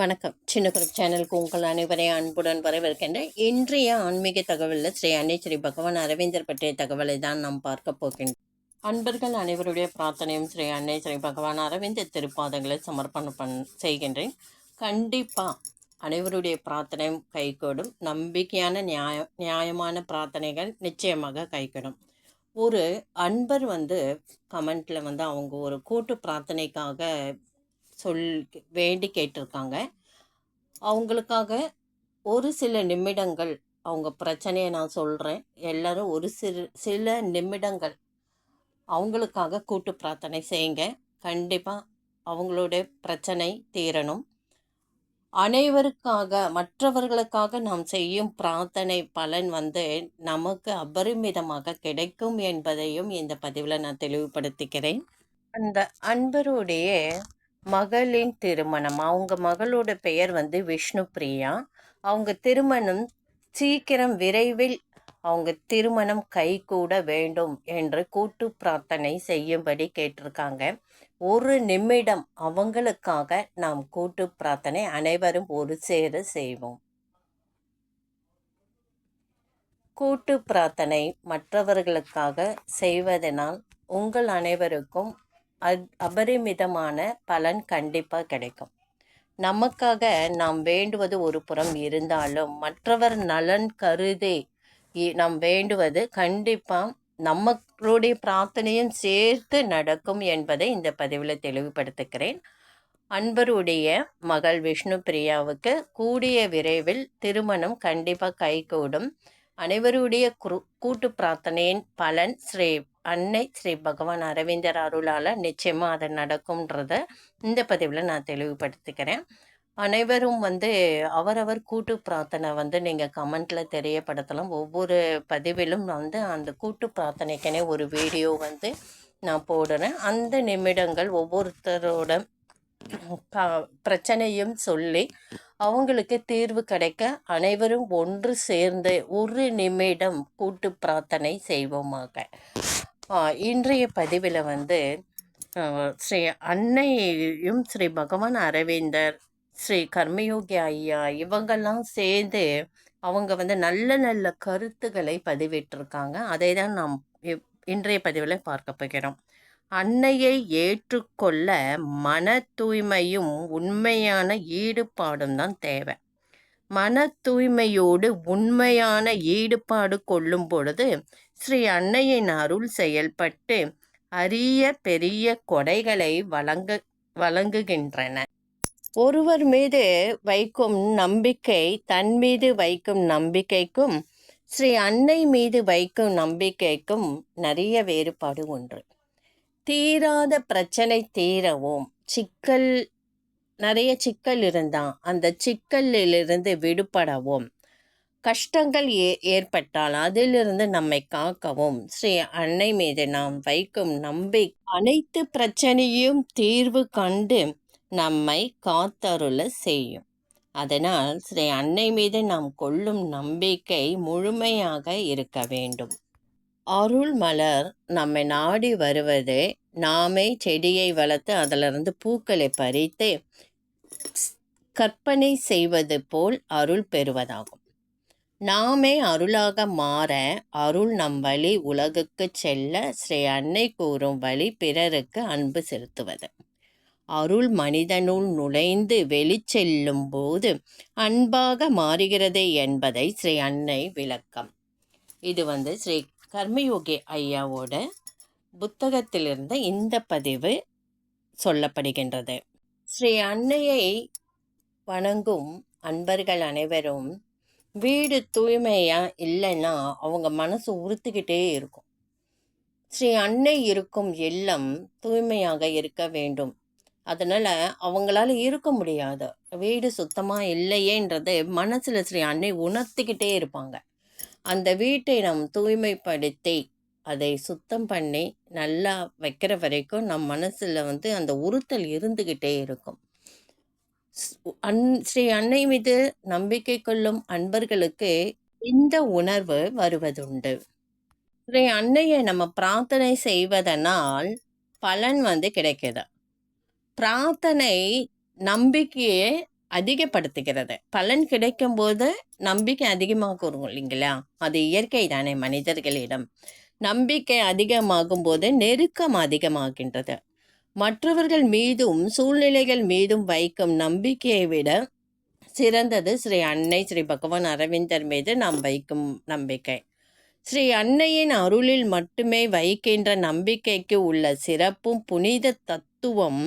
வணக்கம். சின்ன குரூப் சேனலுக்கு உங்கள் அனைவரையும் அன்புடன் வரவேற்கின்றேன் இன்றைய ஆன்மீக தகவலில் ஸ்ரீ அன்னை ஸ்ரீ பகவான் அரவிந்தர் பற்றிய தகவலை தான் நாம் பார்க்க போகின்றோம். அன்பர்கள் அனைவருடைய பிரார்த்தனையும் ஸ்ரீ அன்னை ஸ்ரீ பகவான் அரவிந்தர் திருப்பாதங்களை சமர்ப்பணம் பண் செய்கின்றேன். கண்டிப்பாக அனைவருடைய பிரார்த்தனையும் கைகூடும். நம்பிக்கையான நியாய நியாயமான பிரார்த்தனைகள் நிச்சயமாக கைகூடும். ஒரு அன்பர் வந்து கமெண்ட்டில் வந்து அவங்க ஒரு கூட்டு பிரார்த்தனைக்காக சொல் வேண்டி கேட்டிருக்காங்க. அவங்களுக்காக ஒரு சில நிமிடங்கள் அவங்க பிரச்சனையை நான் சொல்கிறேன் எல்லோரும் ஒரு சிறு சில நிமிடங்கள் அவங்களுக்காக கூட்டு பிரார்த்தனை செய்யுங்க. கண்டிப்பாக அவங்களுடைய பிரச்சனை தீரணும். அனைவருக்காக மற்றவர்களுக்காக நாம் செய்யும் பிரார்த்தனை பலன் வந்து நமக்கு அபரிமிதமாக கிடைக்கும் என்பதையும் இந்த பதிவில் நான் தெளிவுபடுத்திக்கிறேன். அந்த அன்பருடைய மகளின் திருமணம். அவங்க மகளோட பெயர் வந்து விஷ்ணு பிரியா. அவங்க திருமணம் சீக்கிரம் விரைவில் அவங்க திருமணம் கைகூட வேண்டும் என்று கூட்டு பிரார்த்தனை செய்யும்படி கேட்டிருக்காங்க. ஒரு நிமிடம் அவங்களுக்காக நாம் கூட்டு பிரார்த்தனை அனைவரும் ஒரு சேர செய்வோம். கூட்டு பிரார்த்தனை மற்றவர்களுக்காக செய்வதனால் உங்கள் அனைவருக்கும் அபரிமிதமான பலன் கண்டிப்பாக கிடைக்கும். நமக்காக நாம் வேண்டுவது ஒரு புறம் இருந்தாலும் மற்றவர் நலன் கருதி நாம் வேண்டுவது கண்டிப்பாக நம்மளுடைய பிரார்த்தனையும் சேர்த்து நடக்கும் என்பதை இந்த பதிவில் தெளிவுபடுத்துகிறேன். அன்பருடைய மகள் விஷ்ணு பிரியாவுக்கு கூடிய விரைவில் திருமணம் கண்டிப்பாக கைகூடும். அனைவருடைய குரு கூட்டு பிரார்த்தனையின் பலன் ஸ்ரீ அன்னை ஸ்ரீ பகவான் அரவிந்தர் அருளால் நிச்சயமாக அது நடக்கும்ன்றத இந்த பதிவில் நான் தெளிவுபடுத்திக்கிறேன். அனைவரும் வந்து அவரவர் கூட்டு பிரார்த்தனை வந்து நீங்கள் கமெண்ட்டில் தெரியப்படுத்தலாம். ஒவ்வொரு பதிவிலும் வந்து அந்த கூட்டு பிரார்த்தனைக்கனே ஒரு வீடியோ வந்து நான் போடுறேன். அந்த நிமிடங்கள் ஒவ்வொருத்தரோட பிரச்சனையும் சொல்லி அவங்களுக்கு தீர்வு கிடைக்க அனைவரும் ஒன்று சேர்ந்து ஒரு நிமிடம் கூட்டு பிரார்த்தனை செய்வோமாக. இன்றைய பதிவில் வந்து ஸ்ரீ அன்னையும் ஸ்ரீ பகவான் அரவிந்தர் ஸ்ரீ கர்மயோகி ஐயா இவங்கெல்லாம் சேர்ந்து அவங்க வந்து நல்ல நல்ல கருத்துக்களை பதிவிட்டிருக்காங்க. அதை தான் நாம் இப்- இன்றைய பதிவில் பார்க்க போகிறோம். அன்னையை ஏற்றுக்கொள்ள மன தூய்மையும் உண்மையான ஈடுபாடும் தான் தேவை. மன தூய்மையோடு உண்மையான ஈடுபாடு கொள்ளும் பொழுது ஸ்ரீ அன்னையின் அருள் செயல்பட்டு அரிய பெரிய கொடைகளை வழங்க வழங்குகின்றன. ஒருவர் மீது வைக்கும் நம்பிக்கை தன் மீது வைக்கும் நம்பிக்கைக்கும் ஸ்ரீ அன்னை மீது வைக்கும் நம்பிக்கைக்கும் நிறைய வேறுபாடு ஒன்று தீராத பிரச்சனை தீரவும் சிக்கல் நிறைய சிக்கல் இருந்தால் அந்த சிக்கலிலிருந்து விடுபடவும். கஷ்டங்கள் ஏ ஏற்பட்டால் அதிலிருந்து நம்மை காக்கவும். ஸ்ரீ அன்னை மீது நாம் வைக்கும் நம்பி அனைத்து பிரச்சனையும் தீர்வு கண்டு நம்மை காத்தருள செய்யும். அதனால் ஸ்ரீ அன்னை மீது நாம் கொள்ளும் நம்பிக்கை முழுமையாக இருக்க வேண்டும். அருள் மலர் நம்மை நாடி வருவது நாமே செடியை வளர்த்து அதிலிருந்து பூக்களை பறித்து கற்பனை செய்வது போல் அருள் பெறுவதாகும். நாமே அருளாக மாற அருள் நம் வழி உலகுக்கு செல்ல ஸ்ரீ அன்னை கூறும் வழி பிறருக்கு அன்பு செலுத்துவது. அருள் மனிதனுள் நுழைந்து வெளிச்செல்லும் போது அன்பாக மாறுகிறது என்பதை ஸ்ரீ அன்னை விளக்கம். இது வந்து ஸ்ரீ கர்மயோகி ஐயாவோட புத்தகத்திலிருந்து இந்த பதிவு சொல்லப்படுகின்றது. ஸ்ரீ அன்னையை வணங்கும் அன்பர்கள் அனைவரும் வீடு தூய்மையாக இல்லைன்னா அவங்க மனசு உறுத்துக்கிட்டே இருக்கும். ஸ்ரீ அன்னை இருக்கும் இல்லம் தூய்மையாக இருக்க வேண்டும். அதனால் அவங்களால இருக்க முடியாது. வீடு சுத்தமாக இல்லையேன்றது மனசில் ஸ்ரீ அன்னை உணர்த்திக்கிட்டே இருப்பாங்க. அந்த வீட்டை நாம் தூய்மைப்படுத்தி அதை சுத்தம் பண்ணி நல்லா வைக்கிற வரைக்கும் நம் மனசில் வந்து அந்த உறுத்தல் இருந்துக்கிட்டே இருக்கும். அன் ஸ்ரீ அன்னை மீது நம்பிக்கை கொள்ளும் அன்பர்களுக்கு இந்த உணர்வு வருவதுண்டு. ஸ்ரீ அன்னையை நம்ம பிரார்த்தனை செய்வதனால் பலன் வந்து கிடைக்குது. பிரார்த்தனை நம்பிக்கையை அதிகப்படுத்துகிறது. பலன் கிடைக்கும் போது நம்பிக்கை அதிகமாக வரும் இல்லைங்களா? அது இயற்கை தானே மனிதர்களிடம். நம்பிக்கை அதிகமாகும் போது நெருக்கம் அதிகமாகின்றது. மற்றவர்கள் மீதும் சூழ்நிலைகள் மீதும் வைக்கும் நம்பிக்கையை விட சிறந்தது ஸ்ரீ அன்னை ஸ்ரீ பகவான் அரவிந்தர் மீது நாம் வைக்கும் நம்பிக்கை. ஸ்ரீ அன்னையின் அருளில் மட்டுமே வைக்கின்ற நம்பிக்கைக்கு உள்ள சிறப்பும் புனித தத்துவம்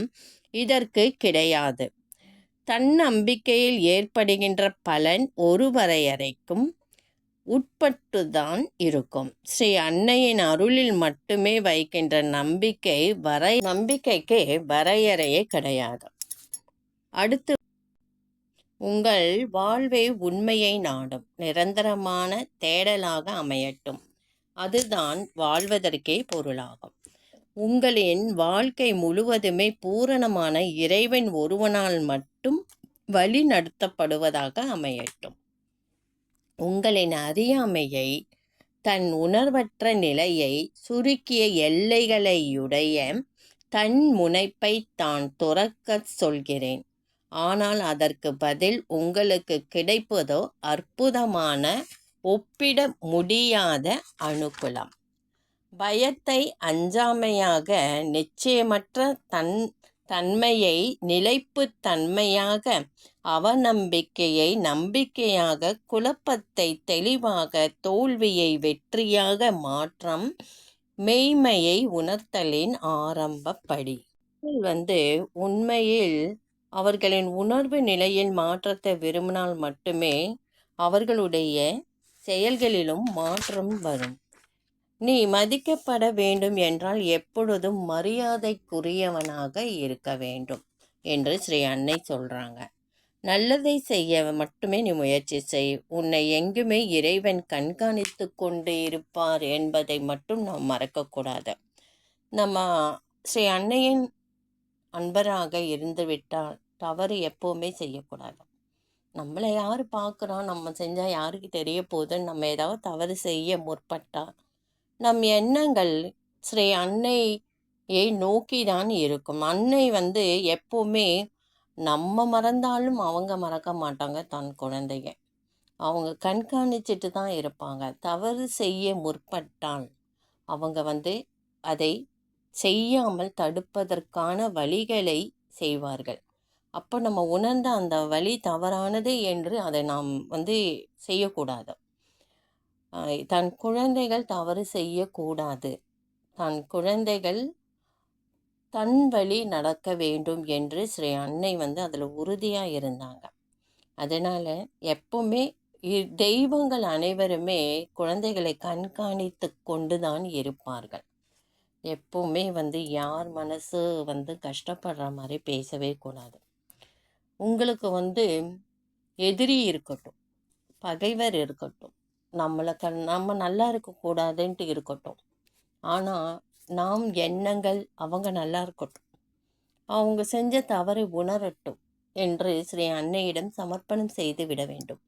இதற்கு கிடையாது. தன்னம்பிக்கையில் ஏற்படுகின்ற பலன் ஒரு வரையறைக்கும் உட்பட்டுதான் இருக்கும். ஸ்ரீ அன்னையின் அருளில் மட்டுமே வைக்கின்ற நம்பிக்கை வரை நம்பிக்கைக்கு வரையறையே கிடையாது. அடுத்து உங்கள் வாழ்வை உண்மையை நாடும் நிரந்தரமான தேடலாக அமையட்டும். அதுதான் வாழ்வதற்கே பொருளாகும். உங்களின் வாழ்க்கை முழுவதுமே பூரணமான இறைவன் ஒருவனால் மட்டும் வழி நடத்தப்படுவதாக அமையட்டும். உங்களின் அறியாமையை தன் உணர்வற்ற நிலையை சுருக்கிய எல்லைகளையுடைய தன் முனைப்பை தான் துறக்கச் சொல்கிறேன். ஆனால் அதற்கு பதில் உங்களுக்கு கிடைப்பதோ அற்புதமான ஒப்பிட முடியாத அனுகூலம். பயத்தை அஞ்சாமையாக நிச்சயமற்ற தன் தன்மையை நிலைப்புத் தன்மையாக அவநம்பிக்கையை நம்பிக்கையாக குழப்பத்தை தெளிவாக தோல்வியை வெற்றியாக மாற்றம் மெய்மையை உணர்த்தலின் ஆரம்பப்படி. வந்து உண்மையில் அவர்களின் உணர்வு நிலையில் மாற்றத்தை விரும்பினால் மட்டுமே அவர்களுடைய செயல்களிலும் மாற்றம் வரும். நீ மதிக்கப்பட வேண்டும் என்றால் எப்பொழுதும் மரியாதைக்குரியவனாக இருக்க வேண்டும் என்று ஸ்ரீ அன்னை சொல்கிறாங்க நல்லதை செய்ய மட்டுமே நீ முயற்சி செய். உன்னை எங்குமே இறைவன் கண்காணித்து கொண்டு இருப்பார் என்பதை மட்டும் நாம் மறக்கக்கூடாது. நம்ம ஸ்ரீ அன்னையின் அன்பராக இருந்துவிட்டால் தவறு எப்போவுமே செய்யக்கூடாது. நம்மளை யார் பார்க்குறோம் நம்ம செஞ்சால் யாருக்கு தெரிய போகுதுன்னு நம்ம ஏதாவது தவறு செய்ய முற்பட்டால் நம் எண்ணங்கள் ஸ்ரீ அன்னையை நோக்கி தான் இருக்கும். அன்னை வந்து எப்போவுமே நம்ம மறந்தாலும் அவங்க மறக்க மாட்டாங்க தன் குழந்தைய. அவங்க கண்காணிச்சிட்டு தான் இருப்பாங்க. தவறு செய்ய முற்பட்டால் அவங்க வந்து அதை செய்யாமல் தடுப்பதற்கான வழிகளை செய்வார்கள். அப்போ நம்ம உணர்ந்த அந்த வழி தவறானது என்று அதை நாம் வந்து செய்யக்கூடாது. தன் குழந்தைகள் தவறு செய்யக்கூடாது. தன் குழந்தைகள் தன் வழி நடக்க வேண்டும் என்று ஸ்ரீ அன்னை வந்து அதில் உறுதியாக இருந்தாங்க. அதனால் எப்பவுமே தெய்வங்கள் அனைவருமே குழந்தைகளை கண்காணித்து கொண்டு தான் இருப்பார்கள். எப்பவுமே வந்து யார் மனசு வந்து கஷ்டப்படுற மாதிரி பேசவே கூடாது. உங்களுக்கு வந்து எதிரி இருக்கட்டும் பகைவர் இருக்கட்டும் நம்மளை கண் நம்ம நல்லா இருக்கக்கூடாதுன்ட்டு இருக்கட்டும். ஆனால் நாம் எண்ணங்கள் அவங்க நல்லா இருக்கட்டும். அவங்க செஞ்ச தவறை உணரட்டும் என்று ஸ்ரீ அன்னையிடம் சமர்ப்பணம் செய்து விட வேண்டும்.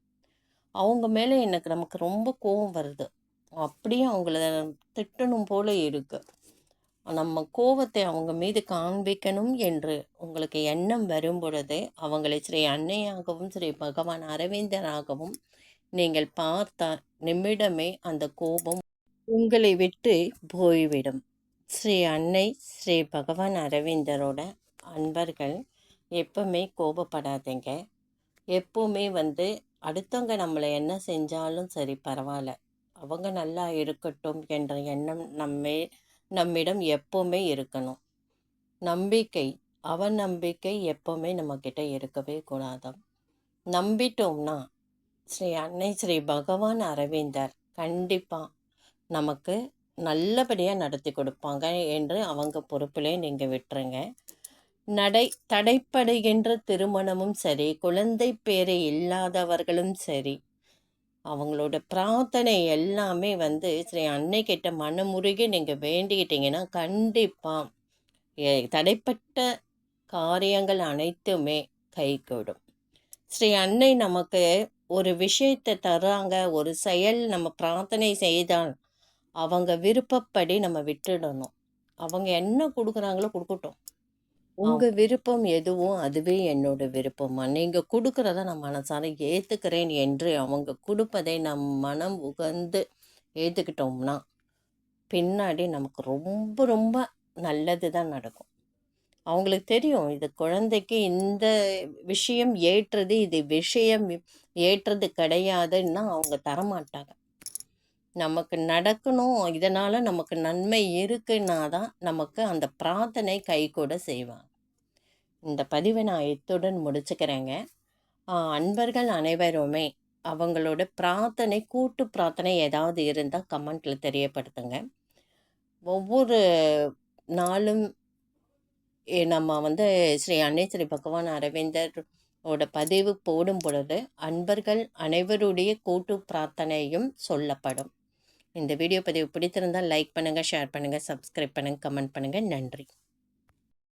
அவங்க மேலே எனக்கு நமக்கு ரொம்ப கோபம் வருது. அப்படியே அவங்கள திட்டணும் போல இருக்குது நம்ம கோபத்தை அவங்க மீது காண்பிக்கணும் என்று உங்களுக்கு எண்ணம் வரும் பொழுது அவங்களை ஸ்ரீ அன்னையாகவும் ஸ்ரீ பகவான் அரவிந்தராகவும் நீங்கள் பார்த்தா நிமிடமே அந்த கோபம் உங்களை விட்டு போய்விடும். ஸ்ரீ அன்னை ஸ்ரீ பகவான் அரவிந்தரோட அன்பர்கள் எப்பவுமே கோபப்படாதீங்க. எப்பவுமே வந்து அடுத்தவங்க நம்மளை என்ன செஞ்சாலும் சரி பரவாயில்ல. அவங்க நல்லா இருக்கட்டும் என்ற எண்ணம் நம்மே நம்மிடம் எப்போவுமே இருக்கணும். நம்பிக்கை அவநம்பிக்கை எப்போவுமே நம்மக்கிட்ட இருக்கவே கூடாது நம்பிட்டோம்னா ஸ்ரீ அன்னை ஸ்ரீ பகவான் அரவிந்தர் கண்டிப்பாக நமக்கு நல்லபடியாக நடத்தி கொடுப்பாங்க என்று அவங்க பொறுப்பிலே நீங்கள் விட்டுருங்க. நடை தடைப்படுகின்ற திருமணமும் சரி குழந்தை பேரை இல்லாதவர்களும் சரி அவங்களோட பிரார்த்தனை எல்லாமே வந்து ஸ்ரீ அன்னைக்கிட்ட மனமுருகி நீங்கள் வேண்டிக்கிட்டீங்கன்னா கண்டிப்பாக தடைப்பட்ட காரியங்கள் அனைத்துமே கைகூடும். ஸ்ரீ அன்னை நமக்கு ஒரு விஷயத்தை தர்றாங்க ஒரு செயல் நம்ம பிரார்த்தனை செய்தால் அவங்க விருப்பப்படி நம்ம விட்டுடணும். அவங்க என்ன கொடுக்குறாங்களோ கொடுக்கட்டும். உங்கள் விருப்பம் எதுவோ அதுவே என்னோட விருப்பமா? நீங்கள் கொடுக்குறத நான் மனசார ஏற்றுக்கிறேன் என்று அவங்க கொடுப்பதை நம் மனம் உகந்து ஏற்றுக்கிட்டோம்னா பின்னாடி நமக்கு ரொம்ப ரொம்ப நல்லது தான் நடக்கும். அவங்களுக்கு தெரியும். இது குழந்தைக்கு இந்த விஷயம் ஏற்றது இது விஷயம் ஏற்றது கிடையாதுன்னா அவங்க தரமாட்டாங்க. நமக்கு நடக்கணும் இதனால் நமக்கு நன்மை இருக்குன்னா தான் நமக்கு அந்த பிரார்த்தனை கை கூட செய்வாங்க. இந்த பதிவை நான் இத்துடன் முடிச்சுக்கிறேங்க. அன்பர்கள் அனைவருமே அவங்களோட பிரார்த்தனை கூட்டு பிரார்த்தனை ஏதாவது இருந்தால் கமெண்ட்டில் தெரியப்படுத்துங்க. ஒவ்வொரு நாளும் நம்ம வந்து ஸ்ரீ அன்னை ஸ்ரீ பகவான் அரவிந்தரோட பதிவு போடும் பொழுது அன்பர்கள் அனைவருடைய கூட்டு பிரார்த்தனையும் சொல்லப்படும். இந்த வீடியோ பதிவு பிடித்திருந்தால் லைக் பண்ணுங்கள் ஷேர் பண்ணுங்கள் சப்ஸ்கிரைப் பண்ணுங்கள் கமெண்ட் பண்ணுங்கள் நன்றி.